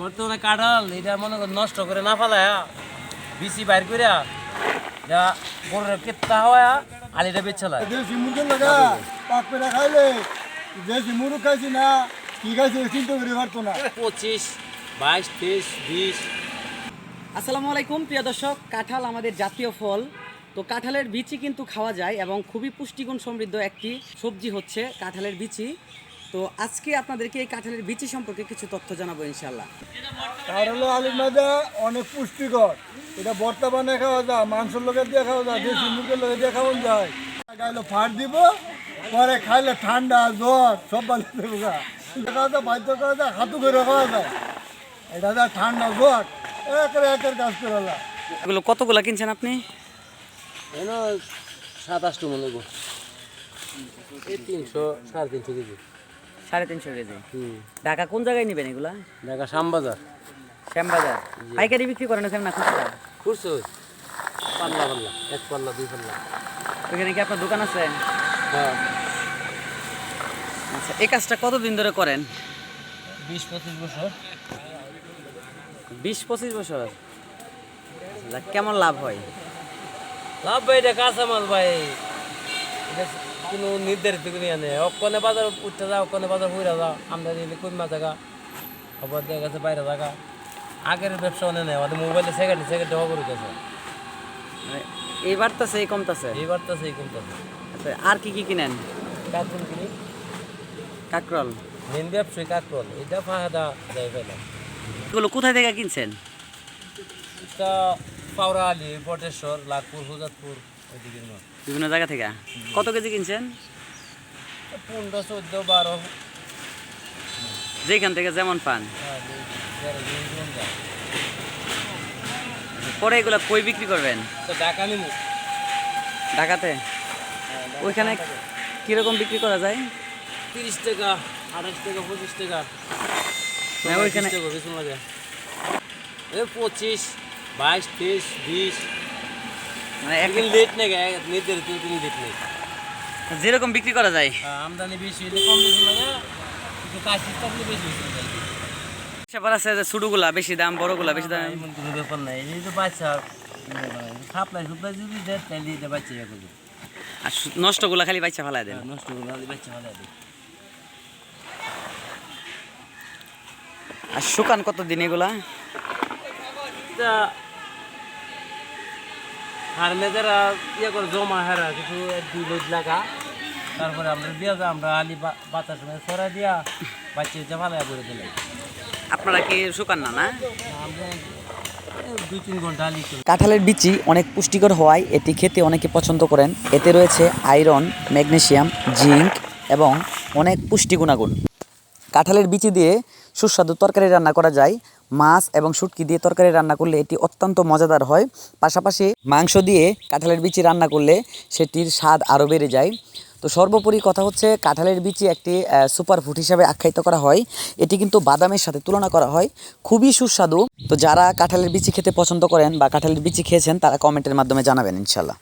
বর্তমানে কাঁঠাল এটা মনে কর নষ্ট করে না ফেলায় বিচি বাইর করে যা গরুর কেত্তা হওয়া আলিটা বেচছালা দেশি মুরগের লাগা পাক পেটা খাইলে দেশি মুরগ খাইছি না কি খাইছি চিন্তা করে পারতো না। পঁচিশ বাইশ তেইশ বিশ। আসসালামু আলাইকুম প্রিয় দর্শক কাঁঠাল আমাদের জাতীয় ফল। তো কাঁঠালের বিচি কিন্তু খাওয়া যায় এবং খুবই পুষ্টিগুণ সমৃদ্ধ একটি সবজি হচ্ছে কাঁঠালের বিচি। তো আজকে আপনাদেরকে এই কাঁঠালের বিচি সম্পর্কে কিছু তথ্য জানাব ইনশাল্লাহ হলো আলুর মাঝে অনেক পুষ্টিকর। এটা ভর্তা বানিয়ে খাওয়া যায় মাংসের লোকে দিয়ে খাওয়া যায় দেশি মুরগের লোকে দিয়ে খাওয়া যায়। গাইলে ফাট দিব পরে খাইলে ঠান্ডা জ্বর সব বালি গা। খাওয়া যায় বাধ্য করা যায় হাতু করে খাওয়া যায়। এটা যা ঠান্ডা জ্বর একের একের কাজ করে যায়। এগুলো কতগুলো কিনছেন আপনি? এন সাতাশটা মনে তিনশো সাড়ে তিনশো কেজি। সাড়ে তিনশো কেজি। ঢাকা কোন জায়গায় নেবেন এগুলা? ঢাকা শ্যামবাজার। শ্যামবাজার। পাইকারি বিক্রি করেন ওখানে না খুচরা? করছ পাল্লা পাল্লা এক পাল্লা দুই পাল্লা। ওখানে কি আপনার দোকান আছে? হ্যাঁ। আচ্ছা এই কাজটা কতদিন ধরে করেন? বিশ পঁচিশ বছর। বিশ পঁচিশ বছর। আচ্ছা, কেমন লাভ হয়? লাভ ভাই এটা কাঁচামাল ভাই। কোনো নির্ধারিত কোনো ইয়ে নেই অক্ষণে বাজার উঠতে যাও অক্ষণে বাজার ফুরে যাও আমদানি কমা থাকা খবর দেখা গেছে বাইরে থাকা আগের ব্যবসা অনেক নেই আমাদের মোবাইলে সেকেন্ড সেকেন্ড খবর গেছে মানে এই বাড়তেছে এই কমতেছে। এইবার তো সেই কমতেছে। আচ্ছা, আর কি কি কিনেন? কাকুন কিনি। কাকরল। মেন ব্যবসায়ী কাকরল এটা ফাহাদা যাই পেলাম এগুলো কোথায় থেকে কিনছেন? এটা পাওরা আলী বটেশ্বর লাখপুর হুজাতপুর। বিভিন্ন জায়গা থেকে? কত কেজি কিনছেন? পনেরো চোদ্দ বারো। যেখান থেকে যেমন পান। হ্যাঁ। পরে এগুলো কই বিক্রি করবেন? ঢাকাতে? ওইখানে কীরকম বিক্রি করা যায়? তিরিশ টাকা আঠাশ টাকা পঁচিশ টাকা। হ্যাঁ, ওইখানে- পঁচিশ বাইশ তেইশ বিশ মানে এক একদিন লেট নেই নির্ধারিত দিন লেট নেই। যেরকম বিক্রি করা যায়। আমদানি বেশি হলে কম বেশি লাগে কিন্তু কাশি থাকলে বেশি ব্যাপার আছে যে ছোটগুলা বেশি দাম বড়গুলা বেশি দাম। এমন কোনো ব্যাপার নাই। এই যে বাচ্চা সাপ্লাই সাপ্লাই যদি দেয় তাহলে এটা বাচ্চা ইয়ে করবে। আর নষ্টগুলা খালি বাচ্চা ফেলাই দেন। নষ্ট করবে না বাচ্চা ভালো হবে আর শুকান কত দিন এগুলা এটা ফার্মে ইয়ে করে জমা হারা কিছু দুই লোড লাগা। তারপরে আমরা দিয়া যা আমরা আলি বা- বাতাস মানে ছড়া দিয়া বাচ্চা যা ভালো করে দিলে। আপনারা কি শুকান না না? আমরা তিন ঘণ্টা আলি কাঁঠালের বিচি অনেক পুষ্টিকর হওয়ায় এটি খেতে অনেকে পছন্দ করেন। এতে রয়েছে আয়রন ম্যাগনেশিয়াম জিঙ্ক এবং অনেক পুষ্টি গুণাগুণ। কাঁঠালের বিচি দিয়ে সুস্বাদু তরকারি রান্না করা যায়। মাছ এবং শুটকি দিয়ে তরকারি রান্না করলে এটি অত্যন্ত মজাদার হয়। পাশাপাশি মাংস দিয়ে কাঁঠালের বিচি রান্না করলে সেটির স্বাদ আরও বেড়ে যায়। তো সর্বোপরি কথা হচ্ছে, কাঁঠালের বিচি একটি সুপার ফুড হিসাবে আখ্যায়িত করা হয়। এটি কিন্তু বাদামের সাথে তুলনা করা হয়। খুবই সুস্বাদু। তো যারা কাঁঠালের বিচি খেতে পছন্দ করেন বা কাঁঠালের বিচি খেয়েছেন, তারা কমেন্টের মাধ্যমে জানাবেন ইনশাল্লাহ